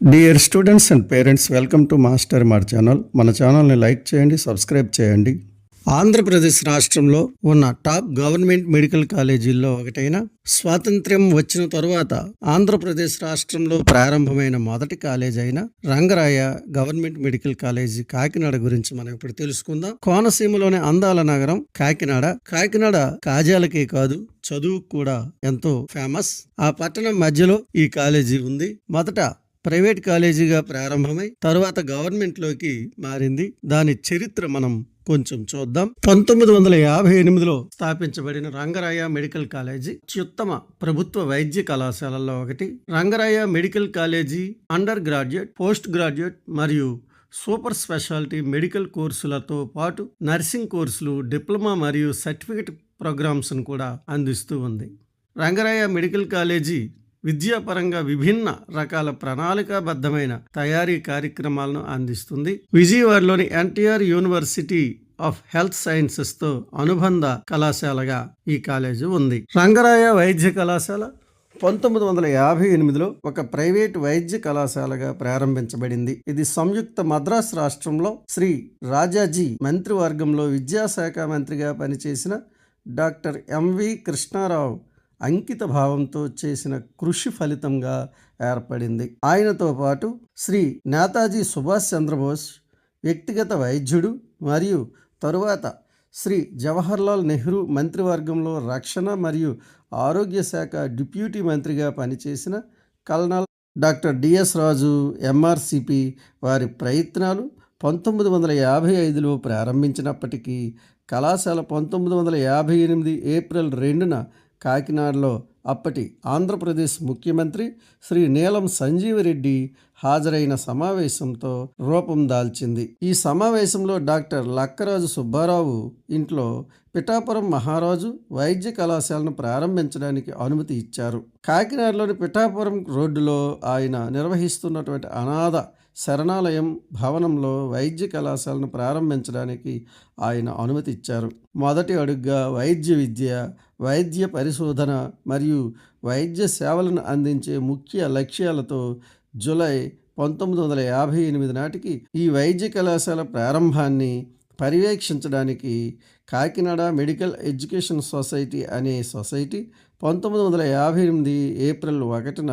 Dear students and parents welcome to master మార్ channel మన ఛానల్ని లైక్ చేయండి సబ్స్క్రైబ్ చేయండి ఆంధ్రప్రదేశ్ రాష్ట్రంలో ఉన్న టాప్ గవర్నమెంట్ మెడికల్ కాలేజీల్లో ఒకటైన స్వాతంత్ర్యం వచ్చిన తరువాత ఆంధ్రప్రదేశ్ రాష్ట్రంలో ప్రారంభమైన మొదటి కాలేజ్ అయిన Rangaraya government medical college Kakinada గురించి మనం ఇప్పుడు తెలుసుకుందాం. కోనసీమలోని అందాల నగరం కాకినాడ. కాకినాడ కాజాలకే కాదు చదువుకు కూడా ఎంతో ఫేమస్ ఆ పట్టణం మధ్యలో ఈ కాలేజీ ఉంది. మొదట ప్రైవేట్ కాలేజీగా ప్రారంభమై తరువాత గవర్నమెంట్లోకి మారింది. దాని చరిత్ర మనం కొంచెం చూద్దాం. పంతొమ్మిది వందల యాభై ఎనిమిదిలో స్థాపించబడిన రంగరాయ మెడికల్ కాలేజీ అత్యుత్తమ ప్రభుత్వ వైద్య కళాశాలల్లో ఒకటి. Rangaraya medical college under graduate post graduate మరియు సూపర్ స్పెషాలిటీ మెడికల్ కోర్సులతో పాటు నర్సింగ్ కోర్సులు డిప్లొమా మరియు సర్టిఫికెట్ ప్రోగ్రామ్స్ను కూడా అందిస్తూ ఉంది. రంగరాయ మెడికల్ కాలేజీ విద్యాపరంగా విభిన్న రకాల ప్రణాళికాబద్ధమైన తయారీ కార్యక్రమాలను అందిస్తుంది. విజయవాడలోని ఎన్టీఆర్ యూనివర్సిటీ ఆఫ్ హెల్త్ సైన్సెస్తో అనుబంధ కళాశాలగా ఈ కాలేజీ ఉంది. రంగరాయ వైద్య కళాశాల పంతొమ్మిది వందల యాభై ఎనిమిదిలో ఒక ప్రైవేట్ వైద్య కళాశాలగా ప్రారంభించబడింది. ఇది సంయుక్త మద్రాస్ రాష్ట్రంలో శ్రీ రాజాజీ మంత్రివర్గంలో విద్యాశాఖ మంత్రిగా పనిచేసిన డాక్టర్ ఎంవి కృష్ణారావు అంకిత భావంతో చేసిన కృషి ఫలితంగా ఏర్పడింది. ఆయనతో పాటు శ్రీ నేతాజీ సుభాష్ చంద్రబోస్ వ్యక్తిగత వైద్యుడు మరియు తరువాత శ్రీ జవహర్లాల్ నెహ్రూ మంత్రివర్గంలో రక్షణ మరియు ఆరోగ్య శాఖ డిప్యూటీ మంత్రిగా పనిచేసిన colonel doctor DS Raju MRCP వారి ప్రయత్నాలు పంతొమ్మిది వందల యాభై ఐదులో ప్రారంభించినప్పటికీ కళాశాల పంతొమ్మిది వందల యాభై ఎనిమిది ఏప్రిల్ రెండున కాకినాడలో అప్పటి ఆంధ్రప్రదేశ్ ముఖ్యమంత్రి శ్రీ నీలం సంజీవరెడ్డి హాజరైన సమావేశంతో రూపం దాల్చింది. ఈ సమావేశంలో డాక్టర్ లక్కరాజు సుబ్బారావు ఇంట్లో పిఠాపురం మహారాజు వైద్య కళాశాలను ప్రారంభించడానికి అనుమతి ఇచ్చారు. కాకినాడలోని పిఠాపురం రోడ్డులో ఆయన నిర్వహిస్తున్నటువంటి అనాథ శరణాలయం భవనంలో వైద్య కళాశాలను ప్రారంభించడానికి ఆయన అనుమతి ఇచ్చారు. మొదటి అడుగుగా వైద్య విద్య వైద్య పరిశోధన మరియు వైద్య సేవలను అందించే ముఖ్య లక్ష్యాలతో జూలై పంతొమ్మిది వందల యాభై ఎనిమిది నాటికి ఈ వైద్య కళాశాల ప్రారంభాన్ని పర్యవేక్షించడానికి కాకినాడ మెడికల్ ఎడ్యుకేషన్ సొసైటీ అనే సొసైటీ పంతొమ్మిది వందల యాభై ఎనిమిది ఏప్రిల్ ఒకటిన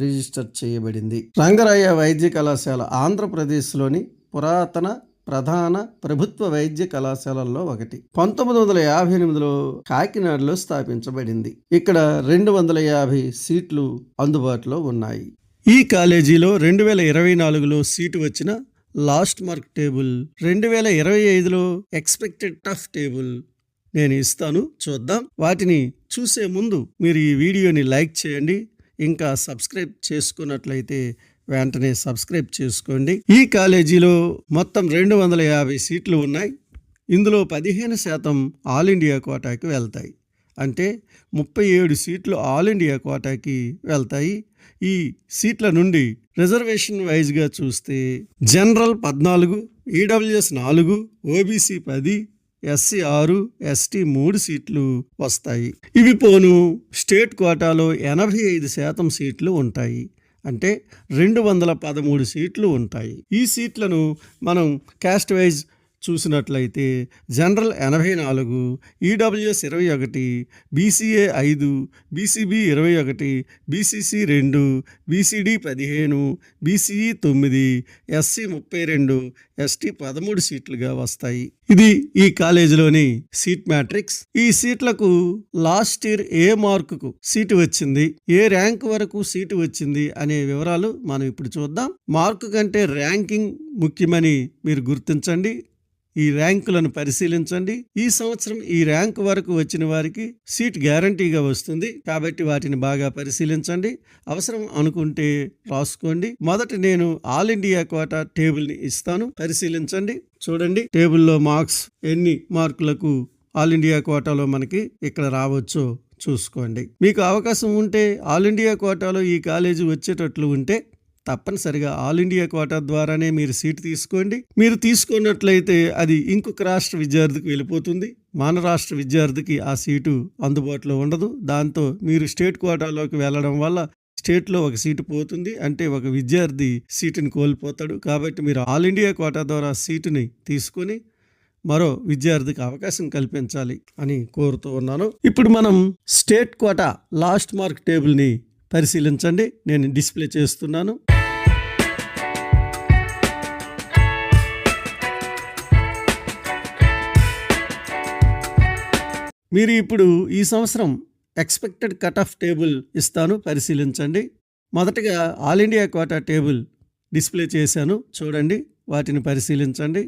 రిజిస్టర్ చేయబడింది. రంగరాయ వైద్య కళాశాల ఆంధ్రప్రదేశ్లోని పురాతన ప్రధాన ప్రభుత్వ వైద్య కళాశాలల్లో ఒకటి. పంతొమ్మిది వందల యాభై ఎనిమిదిలో కాకినాడలో స్థాపించబడింది. ఇక్కడ రెండు వందల యాభై సీట్లు అందుబాటులో ఉన్నాయి. ఈ కాలేజీలో రెండు వేల ఇరవై నాలుగులో సీటు వచ్చిన లాస్ట్ మార్క్ టేబుల్ రెండు వేల ఇరవై ఐదులో ఎక్స్పెక్టెడ్ టఫ్ టేబుల్ నేను ఇస్తాను. చూద్దాం. వాటిని చూసే ముందు మీరు ఈ వీడియోని లైక్ చేయండి. ఇంకా సబ్స్క్రైబ్ చేసుకున్నట్లయితే వెంటనే సబ్స్క్రైబ్ చేసుకోండి. ఈ కాలేజీలో మొత్తం రెండు వందల యాభై సీట్లు ఉన్నాయి. ఇందులో పదిహేను శాతం ఆల్ ఇండియా కోటాకి వెళ్తాయి. అంటే ముప్పై ఏడు సీట్లు ఆల్ ఇండియా కోటాకి వెళ్తాయి. ఈ సీట్ల నుండి రిజర్వేషన్ వైజ్గా చూస్తే జనరల్ పద్నాలుగు ఈడబ్ల్యూఎస్ నాలుగు ఓబీసీ పది ఎస్సీ ఆరు ఎస్టీ మూడు సీట్లు వస్తాయి. ఇవి పోను స్టేట్ కోటాలో ఎనభై ఐదు శాతం సీట్లు ఉంటాయి. అంటే రెండు వందల పదమూడు సీట్లు ఉంటాయి. ఈ సీట్లను మనం క్యాస్ట్ వైజ్ చూసినట్లయితే జనరల్ ఎనభై నాలుగు ఈడబ్ల్యూఎస్ ఇరవై ఒకటి బీసీఏ ఐదు బీసీబీ ఇరవై ఒకటి బీసీసీ రెండు బీసీడీ పదిహేను బీసీఈ తొమ్మిది ఎస్సీ ముప్పై రెండు ఎస్టీ పదమూడు సీట్లుగా వస్తాయి. ఇది ఈ కాలేజీలోని సీట్ మ్యాట్రిక్స్. ఈ సీట్లకు లాస్ట్ ఇయర్ ఏ మార్కుకు సీటు వచ్చింది ఏ ర్యాంక్ వరకు సీటు వచ్చింది అనే వివరాలు మనం ఇప్పుడు చూద్దాం. మార్కు కంటే ర్యాంకింగ్ ముఖ్యమని మీరు గుర్తించండి. ఈ ర్యాంకులను పరిశీలించండి. ఈ సంవత్సరం ఈ ర్యాంక్ వరకు వచ్చిన వారికి సీట్ గ్యారంటీగా వస్తుంది. కాబట్టి వాటిని బాగా పరిశీలించండి. అవసరం అనుకుంటే రాసుకోండి. మొదట నేను ఆల్ ఇండియా కోటా టేబుల్ని ఇస్తాను. పరిశీలించండి. చూడండి టేబుల్లో మార్క్స్ ఎన్ని మార్కులకు ఆల్ ఇండియా కోటాలో మనకి ఇక్కడ రావచ్చో చూసుకోండి. మీకు అవకాశం ఉంటే ఆల్ ఇండియా కోటాలో ఈ కాలేజీ వచ్చేటట్లు ఉంటే తప్పనిసరిగా ఆల్ ఇండియా కోటా ద్వారానే మీరు సీటు తీసుకోండి. మీరు తీసుకున్నట్లయితే అది ఇంకొక రాష్ట్ర విద్యార్థికి వెళ్ళిపోతుంది. మన రాష్ట్ర విద్యార్థికి ఆ సీటు అందుబాటులో ఉండదు. దాంతో మీరు స్టేట్ కోటాలోకి వెళ్ళడం వల్ల స్టేట్లో ఒక సీటు పోతుంది. అంటే ఒక విద్యార్థి సీటుని కోల్పోతాడు. కాబట్టి మీరు ఆల్ ఇండియా కోటా ద్వారా సీటుని తీసుకొని మరో విద్యార్థికి అవకాశం కల్పించాలి అని కోరుతూ ఉన్నాను. ఇప్పుడు మనం స్టేట్ కోటా లాస్ట్ మార్క్ టేబుల్ని పరిశీలించండి. నేను డిస్ప్లే చేస్తున్నాను. మీరు ఇప్పుడు ఈ సంవత్సరం ఎక్స్పెక్టెడ్ కట్ ఆఫ్ టేబుల్ ఇస్తాను పరిశీలించండి. మొదటగా all India quota table display చేశాను చూడండి వాటిని పరిశీలించండి.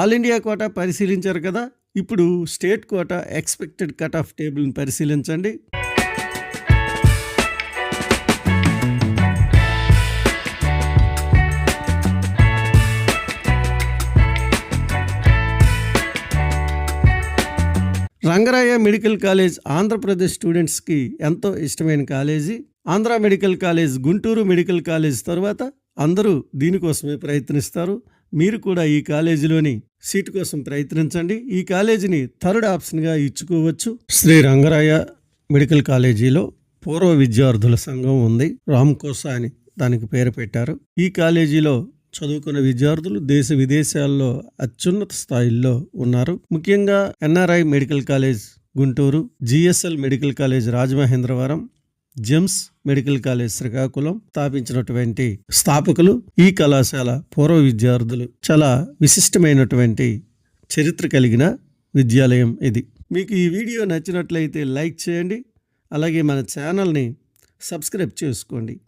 ఆల్ ఇండియా కోటా పరిశీలించారు కదా ఇప్పుడు state quota expected cut off టేబుల్ని పరిశీలించండి. రంగరాయ మెడికల్ కాలేజ్ ఆంధ్రప్రదేశ్ స్టూడెంట్స్కి ఎంతో ఇష్టమైన college. Andhra medical college Guntur medical college తర్వాత అందరూ దీనికోసమే ప్రయత్నిస్తారు. మీరు కూడా ఈ కాలేజీలోని సీటు కోసం ప్రయత్నించండి. ఈ కాలేజీని థర్డ్ ఆప్షన్గా ఇచ్చుకోవచ్చు. శ్రీ రంగరాయ మెడికల్ కాలేజీలో పూర్వ విద్యార్థుల సంఘం ఉంది. రామ్కోసా అని దానికి పేరు పెట్టారు. ఈ కాలేజీలో చదువుకున్న విద్యార్థులు దేశ విదేశాల్లో అత్యున్నత స్థాయిల్లో ఉన్నారు. ముఖ్యంగా NRI medical college Guntur GSL medical college Rajamahendravaram Gems medical college Srikakulam స్థాపించినటువంటి స్థాపకులు ఈ కళాశాల పూర్వ విద్యార్థులు. చాలా విశిష్టమైనటువంటి చరిత్ర కలిగిన విద్యాలయం ఇది. మీకు ఈ వీడియో నచ్చినట్లయితే లైక్ చేయండి. అలాగే మన ఛానల్ని సబ్స్క్రైబ్ చేసుకోండి.